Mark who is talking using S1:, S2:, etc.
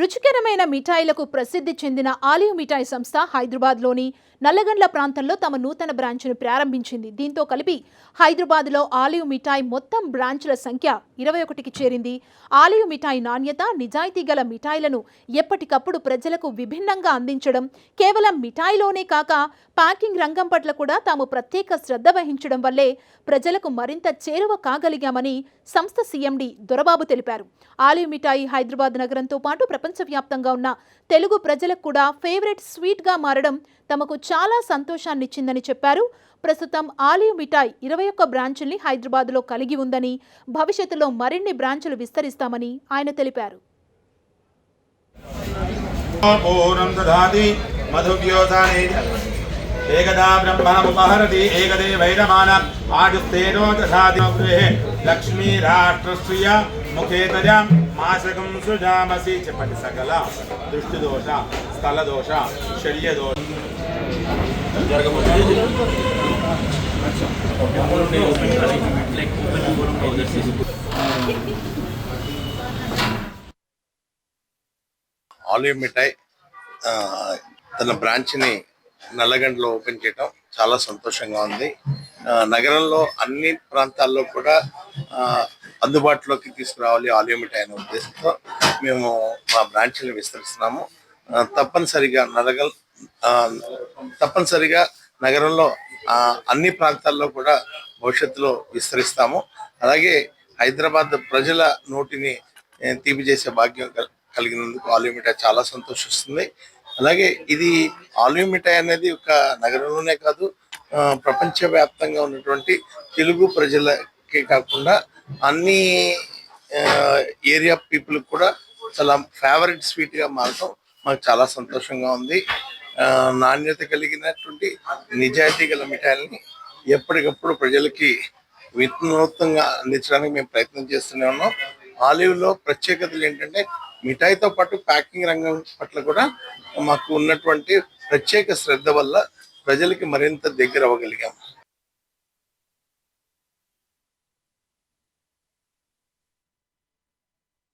S1: రుచికరమైన మిఠాయిలకు ప్రసిద్ధి చెందిన ఆలివ్ మిఠాయి సంస్థ హైదరాబాద్లోని నల్లగండ్ల ప్రాంతంలో తమ నూతన బ్రాంచ్ను ప్రారంభించింది. దీంతో కలిపి హైదరాబాద్లో ఆలివ్ మిఠాయి మొత్తం బ్రాంచ్ల సంఖ్య ఇరవై ఒకటికి చేరింది. ఆలివ్ మిఠాయి నాణ్యత నిజాయితీ గల మిఠాయిలను ఎప్పటికప్పుడు ప్రజలకు విభిన్నంగా అందించడం కేవలం మిఠాయిలోనే కాక ప్యాకింగ్ రంగం పట్ల కూడా తాము ప్రత్యేక శ్రద్ధ వహించడం వల్లే ప్రజలకు మరింత చేరువ కాగలిగామని సంస్థ సీఎండి దొరబాబు తెలిపారు. ఆలివ్ మిఠాయి హైదరాబాద్ నగరంతో పాటు ప్రపంచవ్యాప్తంగా ఉన్న తెలుగు ప్రజలకు కూడా ఫేవరెట్ స్వీట్గా మారడం తమకు చాలా సంతోషాన్నిచ్చిందని చెప్పారు. ప్రస్తుతం ఆలివ్ మిఠాయి ఇరవై ఒక్క బ్రాంచుల్ని హైదరాబాద్లో కలిగి ఉందని భవిష్యత్తులో మరిన్ని బ్రాంచులు విస్తరిస్తామని ఆయన తెలిపారు.
S2: ఏకదా బ్రహ్మముపహరతి ఏకదే వైరమాన ఆయుస్తేనో దశాది లక్ష్మీ రాష్ట్రస్య మాసకం సుజామసి చెప్పండి సకల. దృష్టి దోష స్థల దోష శల్య శల్యదోష.
S3: ఆలివ్ మిఠాయి తన బ్రాంచ్ని నల్లగండ్లో ఓపెన్ చేయటం చాలా సంతోషంగా ఉంది. నగరంలో అన్ని ప్రాంతాల్లో కూడా అందుబాటులోకి తీసుకురావాలి ఆలిమిట్ అయిన అనే ఉద్దేశంతో మేము మా బ్రాంచ్ని విస్తరిస్తున్నాము. తప్పనిసరిగా నరగల్ తప్పనిసరిగా నగరంలో అన్ని ప్రాంతాల్లో కూడా భవిష్యత్తులో విస్తరిస్తాము. అలాగే హైదరాబాద్ ప్రజల నోటిని తీపి చేసే భాగ్యం కలిగినందుకు ఆలివ్ మిఠాయి చాలా సంతోషిస్తుంది. అలాగే ఇది ఆలివ్ మిఠాయి అనేది ఒక నగరంలోనే కాదు ప్రపంచవ్యాప్తంగా ఉన్నటువంటి తెలుగు ప్రజలకే కాకుండా అన్ని ఏరియా పీపుల్ కూడా చాలా ఫేవరెట్ స్వీట్గా మారటం మాకు చాలా సంతోషంగా ఉంది. ఆ, నాణ్యత కలిగినటువంటి నిజాయితీ గల మిఠాయిల్ని ఎప్పటికప్పుడు ప్రజలకి వినూత్నంగా అందించడానికి మేము ప్రయత్నం చేస్తూనే ఉన్నాం. ఆలివ్లో ప్రత్యేకతలు ఏంటంటే మిఠాయితో పాటు ప్యాకింగ్ రంగం పట్ల కూడా మాకు ఉన్నటువంటి ప్రత్యేక శ్రద్ధ వల్ల ప్రజలకి మరింత దగ్గర అవ్వగలిగాం.